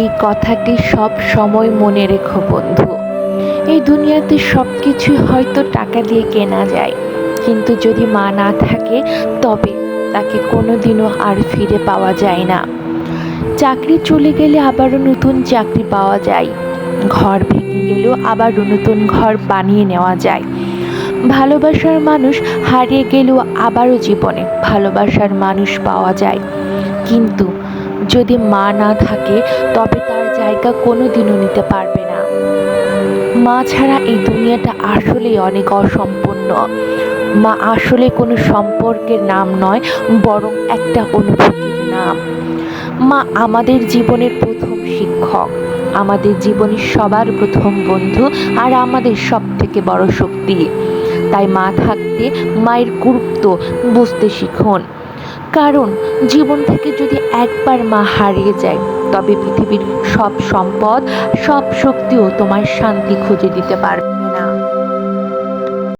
এই কথাটি সব সময় মনে রেখো, বন্ধু। এই দুনিয়াতে সব কিছুই হয়তো টাকা দিয়ে কেনা যায়, কিন্তু যদি মা না থাকে, তবে তাকে কোনোদিনও আর ফিরে পাওয়া যায় না। চাকরি চলে গেলে আবারও নতুন চাকরি পাওয়া যায়। ঘর ভেঙে গেলেও আবারও নতুন ঘর বানিয়ে নেওয়া যায়। ভালোবাসার মানুষ হারিয়ে গেলেও আবারও জীবনে ভালোবাসার মানুষ পাওয়া যায়। কিন্তু যদি মা না থাকে, তবে তার জায়গা কোনো দিনও নিতে পারবে না। মা ছাড়া এই দুনিয়াটা আসলেই অনেক অসম্পূর্ণ। মা আসলে কোনো সম্পর্কের নাম নয়, বরং একটা অনুভূতির নাম। মা আমাদের জীবনের প্রথম শিক্ষক, আমাদের জীবনের সবার প্রথম বন্ধু আর আমাদের সব থেকে বড় শক্তি। তাই মা থাকতে মায়ের গুরুত্ব বুঝতে শিখুন। কারণ জীবন থেকে যদি একবার মা হারিয়ে যায়, তবে পৃথিবীর সব সম্পদ, সব শক্তিও তোমার শান্তি খুঁজে দিতে পারবে।